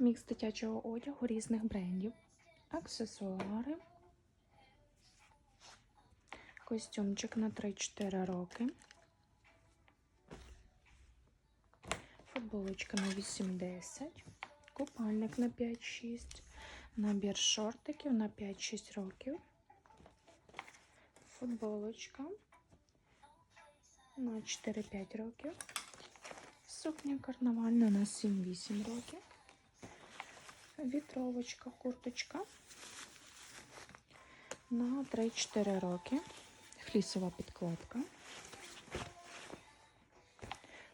Мікс дитячого одягу різних брендів. Аксесуари. Костюмчик на 3-4 роки. Футболочка на 8-10. Купальник на 5-6. Набір шортиків на 5-6 років. Футболочка на 4-5 років. Сукня карнавальна на 7-8 років. Вітровочка, курточка на 3-4 роки. Флісова підкладка.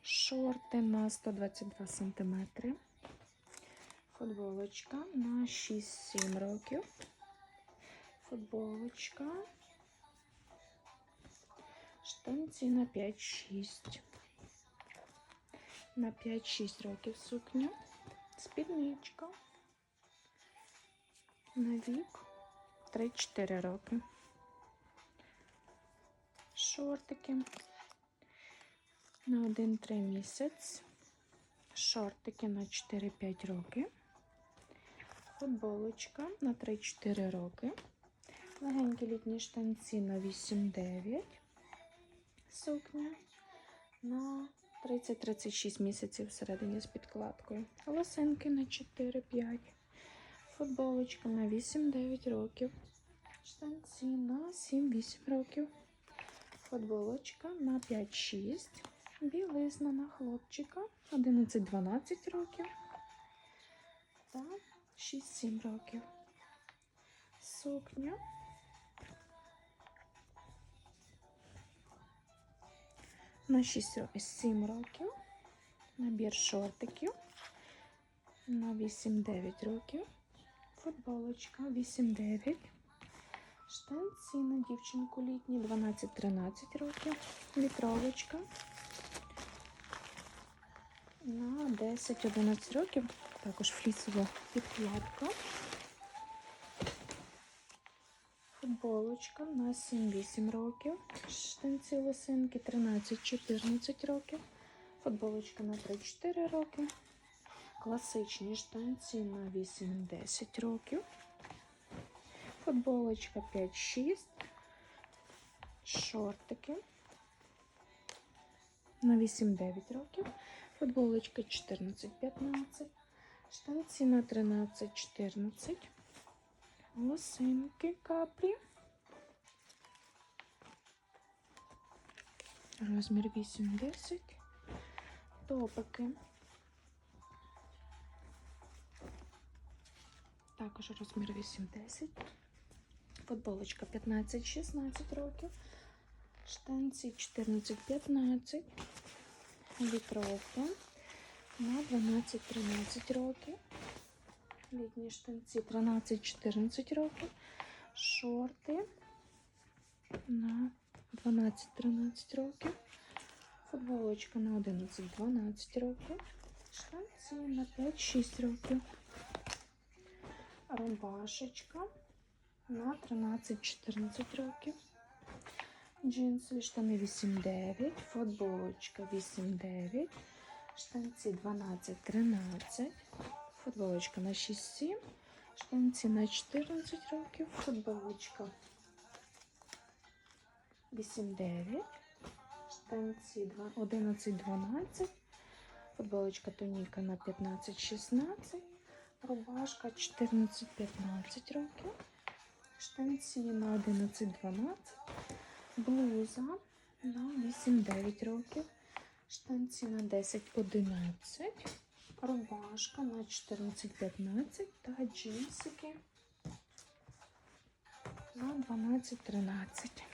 Шорти на 122 см. Футболочка на 6-7 років. Футболочка. Штанці на 5-6. На 5-6 років сукня. Спідничка. На вік 3-4 роки. Шортики на 1-3 місяць. Шортики на 4-5 роки. Футболочка на 3-4 роки. Легенькі літні штанці на 8-9. Сукня на 30-36 місяців всередині з підкладкою. Лосинки на 4-5. Футболочка на 8-9 років. Штанці на 7-8 років. Футболочка на 5-6. Білизна на хлопчика 11-12 років. Та 6-7 років. Сукня. На 6-7 років. Набір шортиків на 8-9 років. Футболочка 8-9. Штанці на дівчинку літні 12-13 років. Вітровочка на 10-11 років. Також флісова підкладка. Футболочка на 7-8 років. Штанці лосинки 13-14 років. Футболочка на 3-4 роки. Класичні штанці на 8-10 років. Футболочка 5-6. Шортики на 8-9 років. Футболочка 14-15. Штанці на 13-14. Лосинки капрі. Розмір 8-10. Топики. Також розмір 8-10. Футболочка 15-16 років. Штанці 14-15. Вітровка на 12-13 років. Літні штанці 13-14 років. Шорти на 12-13 років. Футболочка на 11-12 років. Штанці на 5-6 років. Рубашечка на 13-14 років. Джинсові штани 8-9, футболочка 8-9, штанці 12-13, футболочка на 6-7, штанці на 14 років, футболочка 8-9, штанці 11-12, футболочка тоніка на 15-16, рубашка 14-15 років, штанці на 11-12, блуза на 8-9 років, штанці на 10-11, рубашка на 14-15 та джинсики на 12-13.